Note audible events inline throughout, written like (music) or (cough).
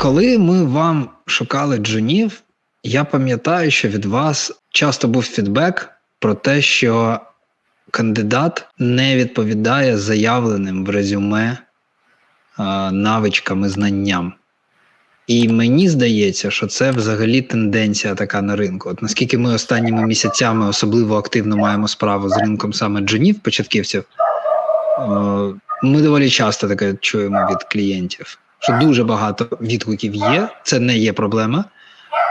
Коли ми вам шукали джунів, я пам'ятаю, що від вас часто був фідбек про те, що кандидат не відповідає заявленим в резюме навичкам і знанням. І мені здається, що це взагалі тенденція така на ринку. От наскільки ми останніми місяцями особливо активно маємо справу з ринком саме джунів, початківців, е, ми доволі часто таке чуємо від клієнтів, що дуже багато відгуків є, це не є проблема.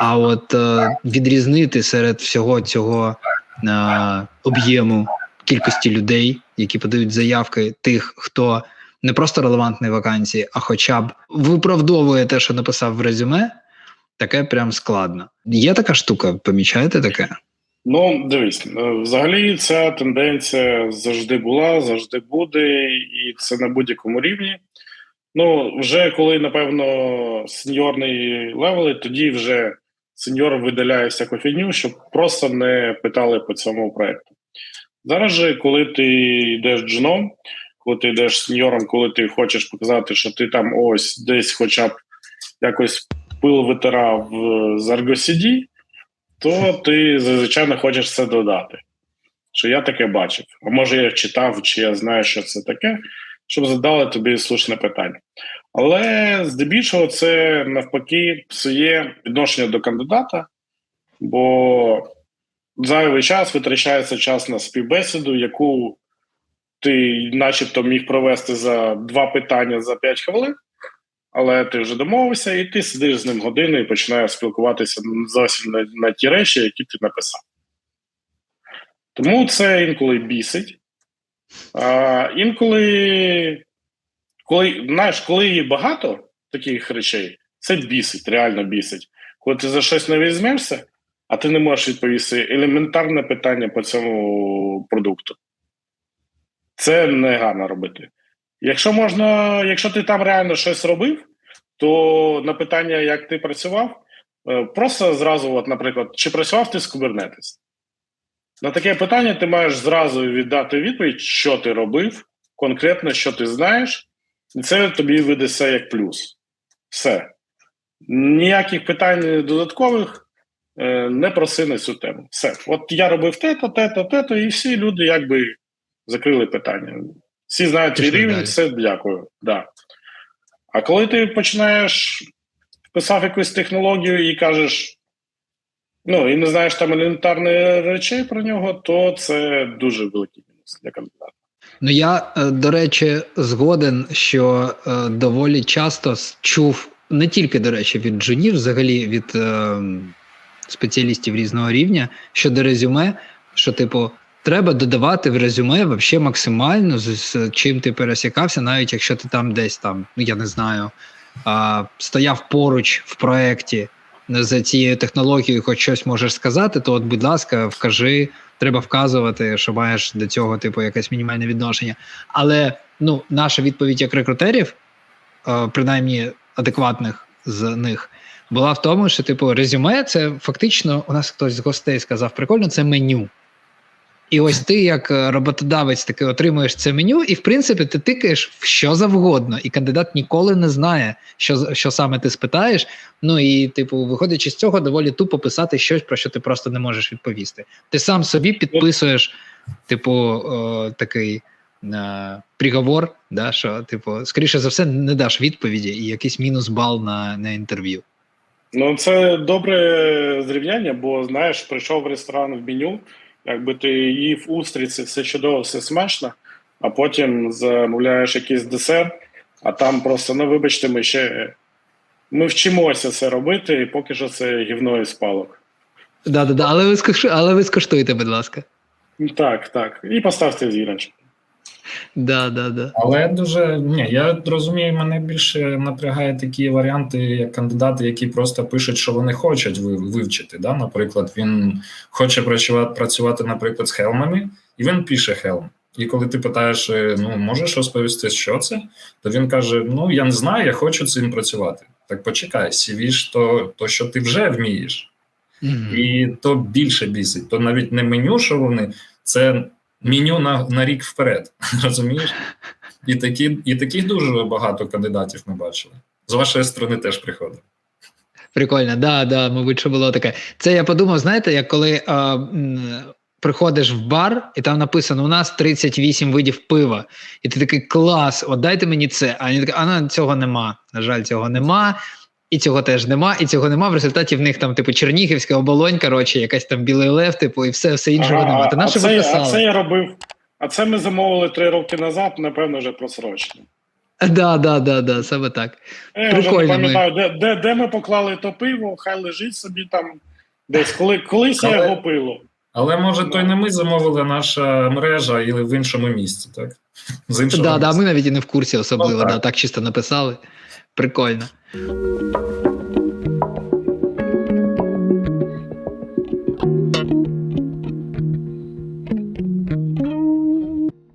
А от е, відрізнити серед всього цього е, об'єму кількості людей, які подають заявки, тих, хто не просто релевантний вакансії, а хоча б виправдовує те, що написав в резюме, таке прям складно. Є така штука, помічаєте таке? Ну, дивись, е, взагалі ця тенденція завжди була, завжди буде, і це на будь-якому рівні. Ну, вже коли, напевно, сеньорний левели, тоді вже сеньор видаляє всяку фігню, щоб просто не питали по цьому проекту. Зараз же, коли ти йдеш джуном, коли ти йдеш сеньором, коли ти хочеш показати, що ти там ось десь хоча б якось пил витирав е, з ArgoCD, то ти зазвичай хочеш це додати. Що я таке бачив. А може я читав, чи я знаю, що це таке, щоб задали тобі слушне питання. Але здебільшого це навпаки псує відношення до кандидата, бо зайвий час витрачається час на співбесіду, яку ти начебто міг провести за два питання за п'ять хвилин, але ти вже домовився, і ти сидиш з ним годину і починаєш спілкуватися зовсім на, на ті речі, які ти написав. Тому це інколи бісить. А, інколи, коли, знаєш, коли є багато таких речей, це бісить, реально бісить. Коли ти за щось не візьмешся, а ти не можеш відповісти елементарне питання по цьому продукту. Це не гарно робити. Якщо можна, якщо ти там реально щось робив, то на питання, як ти працював, е, просто зразу, от, наприклад, чи працював ти з Kubernetes? На таке питання ти маєш зразу віддати відповідь, що ти робив, конкретно, що ти знаєш, і це тобі видасться як плюс. Все. Ніяких питань додаткових е, не проси на цю тему. Все. От я робив те-то, те-то, те-то, і всі люди якби закрили питання. Всі знають твій рівень, далі. все дякую. Да. А коли ти починаєш писав якусь технологію і кажеш, ну і не знаєш там елементарних речей про нього, то це дуже великий мінус для кандидата. Ну я, е, до речі, згоден, що е, доволі часто чув не тільки, до речі, від джунів, взагалі від е, спеціалістів різного рівня щодо резюме, що, типу, треба додавати в резюме вообще максимально з, чим ти пересікався, навіть якщо ти там десь там, ну я не знаю, а, стояв поруч в проєкті за цією технологією, хоч щось можеш сказати, то от, будь ласка, вкажи треба вказувати, що маєш до цього, типу, якесь мінімальне відношення. Але ну, наша відповідь як рекрутерів, е, принаймні адекватних з них, була в тому, що типу резюме це фактично, у нас хтось з гостей сказав, прикольно, це меню. І ось ти, як е, роботодавець, таки отримуєш це меню, і в принципі ти тикаєш в що завгодно, і кандидат ніколи не знає, що, що саме ти спитаєш. Ну і, типу, виходячи з цього, доволі тупо писати щось, про що ти просто не можеш відповісти. Ти сам собі підписуєш, типу, о, такий е, приговор, да, що, типу, скоріше за все, не даш відповіді і якийсь мінус бал на, на інтерв'ю. Ну, це добре зрівняння, бо знаєш, прийшов в ресторан в меню, якби ти їв устриці, все чудово, все смачно, а потім замовляєш якийсь десерт, а там просто, ну вибачте, ми ще ми вчимося це робити, і поки що це гівно і спалок. Да, да, да, але ви скоштуйте, але ви скоштуєте, будь ласка. Так, так. І поставте зірочку. Да, да, да. Але дуже ні, я розумію, мене більше напрягає такі варіанти, як кандидати, які просто пишуть, що вони хочуть ви- вивчити. Да? Наприклад, він хоче працювати, наприклад, з хелмами, і він пише хелм. І коли ти питаєш, е, ну можеш розповісти, що це, то він каже: Ну я не знаю, я хочу цим працювати. Так почекай, CV то, то, що ти вже вмієш. Мгм. І то більше бісить. То навіть не меню, що вони, це меню на, на рік вперед. (laughs) Розумієш? І такі, і таких дуже багато кандидатів ми бачили. з вашої сторони теж приходить. Прикольно, да, да, мабуть, що було таке. Це я подумав, знаєте, як коли а, м, приходиш в бар, і там написано: у нас 38 видів пива, і ти такий клас, от дайте мені це. А вони такі, а на цього нема. На жаль, цього нема. І цього теж нема, і цього нема. В результаті в них там, типу, Чернігівська оболонь, коротше, якась там білий лев, типу, і все, все іншого Ага, нема. Та а, наше це, а це я робив. А це ми замовили три роки назад, напевно, вже просрочено. Да, да, да, да, саме так. Я вже не Прикольно ми. пам'ятаю, де, де, де ми поклали то пиво, хай лежить собі там десь. Коли, колись я його пило. Але може, то й не ми замовили наша мережа, і в іншому місці, так? (laughs) З іншого Да, да, ми навіть і не в курсі особливо, Ну, так. да, так чисто написали. Прикольно. Thank you.